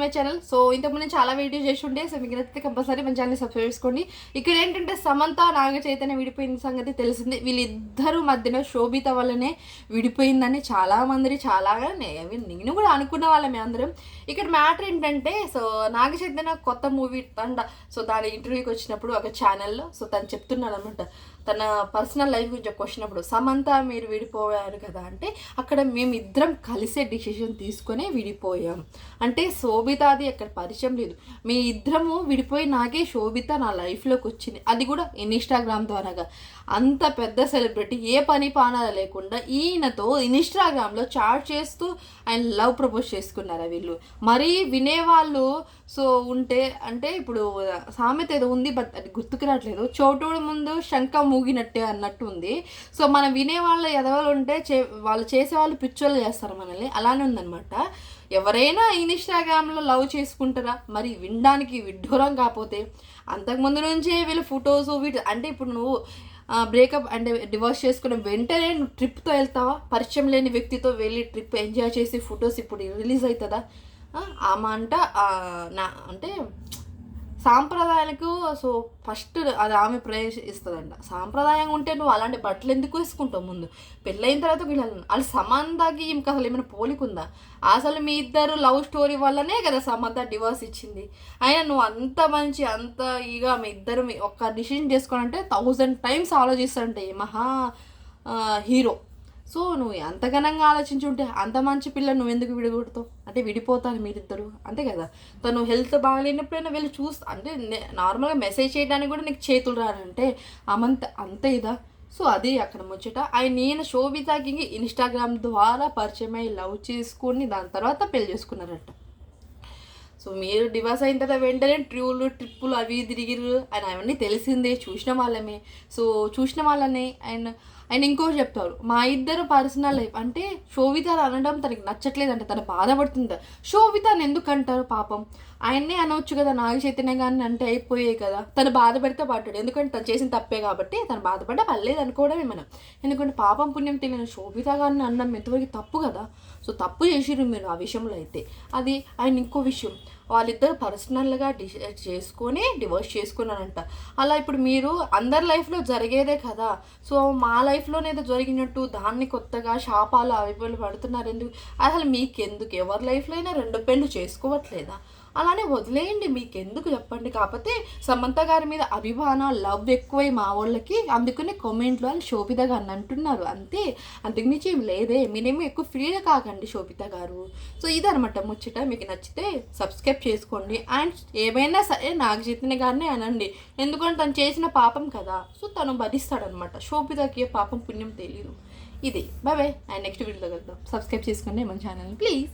My channel so ఇంతకుముందు చాలా video చేసి ఉండే సో మీకు నచ్చితే కంపల్సరీ మన ఛానల్ సబ్స్క్రైబ్ చేసుకోండి. ఇక్కడ ఏంటంటే సమంత నాగ చైతన్య విడిపోయిన సంగతి తెలిసింది. వీళ్ళిద్దరు మధ్యన శోభిత వల్లనే విడిపోయిందని చాలా మంది చాలా నేను కూడా అనుకున్న వాళ్ళమే అందరం. ఇక్కడ మ్యాటర్ ఏంటంటే సో నాగ చైతన్య కొత్త మూవీ తండ సో దాని ఇంటర్వ్యూకి వచ్చినప్పుడు ఒక ఛానల్లో సో తను చెప్తున్నాడు అనమాట తన పర్సనల్ లైఫ్ గురించి ఒక క్వశ్చన్ అప్పుడు సమంత మీరు విడిపోయారు కదా అంటే అక్కడ మేము ఇద్దరం కలిసే డిసిషన్ తీసుకొని విడిపోయాం. అంటే సో శోభితాది అక్కడ పరిచయం లేదు. మీ ఇద్దరము విడిపోయి నాకే శోభిత నా లైఫ్లోకి వచ్చింది. అది కూడా ఇన్స్టాగ్రామ్ ద్వారాగా. అంత పెద్ద సెలబ్రిటీ ఏ పని పానాలు లేకుండా ఈయనతో ఇన్స్టాగ్రామ్లో చాట్ చేస్తూ ఆయన లవ్ ప్రపోజ్ చేసుకున్నారా వీళ్ళు? మరీ వినేవాళ్ళు సో ఉంటే అంటే ఇప్పుడు సామెత ఏదో ఉంది బట్ అది గుర్తుకు రావట్లేదు. చోటోడు ముందు శంఖ మూగినట్టే అన్నట్టు ఉంది. సో మనం వినేవాళ్ళు ఎదవాళ్ళు ఉంటే చే వాళ్ళు చేసేవాళ్ళు పిచ్చోళ్ళు చేస్తారు మనల్ని. అలానే ఉందన్నమాట. ఎవరైనా ఇన్స్టాగ్రామ్లో లవ్ చేసుకుంటారా? మరి వినడానికి విడ్డూరం కాకపోతే అంతకుముందు నుంచే వీళ్ళు ఫొటోస్ వీటి అంటే ఇప్పుడు నువ్వు బ్రేకప్ అంటే డివోర్స్ చేసుకున్న వెంటనే నువ్వు ట్రిప్తో వెళ్తావా? పరిచయం లేని వ్యక్తితో వెళ్ళి ట్రిప్ ఎంజాయ్ చేసి ఫొటోస్ ఇప్పుడు రిలీజ్ అవుతుందా? ఆ, ఆమె అంట నా అంటే సాంప్రదాయాలకు సో ఫస్ట్ అది ఆమె ప్రవేశిస్తుందంట. సాంప్రదాయంగా ఉంటే నువ్వు అలాంటి బట్టలు ఎందుకు వేసుకుంటావు ముందు? పెళ్ళైన తర్వాత వీళ్ళు వాళ్ళు సమంతకి ఇంక అసలు ఏమైనా పోలికుందా? అసలు మీ ఇద్దరు లవ్ స్టోరీ వల్లనే కదా సమంత డివోర్స్ ఇచ్చింది. అయినా నువ్వు అంత మంచి అంత ఇక మీ ఇద్దరు మీ ఒక్క డిసిషన్ చేసుకోనంటే థౌజండ్ టైమ్స్ ఆలోచిస్తుంటే మహా హీరో. సో నువ్వు అంత ఘనంగా ఆలోచించి ఉంటే అంత మంచి పిల్ల నువ్వు ఎందుకు విడగొడతావు? అంటే విడిపోతాను మీరిద్దరు. అంతే కదా? తను హెల్త్ బాగాలేనప్పుడైనా వెళ్ళి చూస్తా అంటే నార్మల్గా మెసేజ్ చేయడానికి కూడా నీకు చేతులు రానంటే అమంత అంత ఇదా? సో అది అక్కడ ముచ్చట. ఆయన నేను శోభితాకి ఇన్స్టాగ్రామ్ ద్వారా పరిచయం అయ్యి లవ్ చేసుకొని దాని తర్వాత పెళ్ళి చేసుకున్నారట. సో మీరు డివాస్ అయిన తర్వాత వెంటనే ట్రూలు ట్రిప్పులు అవి తిరిగిరు ఆయన అవన్నీ తెలిసిందే చూసిన వాళ్ళమే. సో చూసిన వాళ్ళనే. ఆయన ఆయన ఇంకోటి చెప్తారు మా ఇద్దరు పర్సనల్ లైఫ్ అంటే శోభిత అనడం తనకి నచ్చట్లేదంటే తను బాధపడుతుంది? శోభిత అని ఎందుకు అంటారు పాపం? ఆయన్నే అనవచ్చు కదా నాగ చైతన్య గారిని అంటే అయిపోయాయి కదా. తను బాధపడితే పడ్డాడు ఎందుకంటే తను చేసిన తప్పే కాబట్టి తను బాధపడ్డా పర్లేదు అనుకోవడమే మనం. ఎందుకంటే పాపం పుణ్యం తెలియని శోభిత గారిని అనడం ఎంతవరకు తప్పు కదా? సో తప్పు చేసిరు మీరు ఆ విషయంలో అయితే. అది ఆయన ఇంకో విషయం వాళ్ళిద్దరు పర్సనల్గా డిసైడ్ చేసుకొని డివోర్స్ చేసుకున్నారంట. అలా ఇప్పుడు మీరు అందరి లైఫ్లో జరిగేదే కదా. సో మా లైఫ్లోనేదో జరిగినట్టు దాన్ని కొత్తగా శాపాలు అవి పడుతున్నారు ఎందుకు? అసలు మీకెందుకు? ఎవరి లైఫ్లో అయినా రెండు పెళ్ళు చేసుకోవట్లేదా? అలానే వదిలేయండి మీకు ఎందుకు చెప్పండి. కాకపోతే సమంత గారి మీద అభిమాన లవ్ ఎక్కువై మా వాళ్ళకి అందుకనే కామెంట్లో అని శోభిత గారిని అంటున్నారు. అంతే. అంతకుమించి ఏం లేదే. మీరేమో ఎక్కువ ఫీల్ కాకండి శోభిత గారు. సో ఇదనమాట ముచ్చట. మీకు నచ్చితే సబ్స్క్రైబ్ చేసుకోండి. అండ్ ఏమైనా సరే నాగ చైతన్య గారిని అనండి. ఎందుకంటే తను చేసిన పాపం కదా. సో తను భరిస్తాడనమాట శోభితకి ఏ పాపం పుణ్యం తెలియదు ఇది. బాయ్ బాయ్ అండ్ నెక్స్ట్ వీడియోలో కలుద్దాం. సబ్స్క్రైబ్ చేసుకోండి మన ఛానల్ ప్లీజ్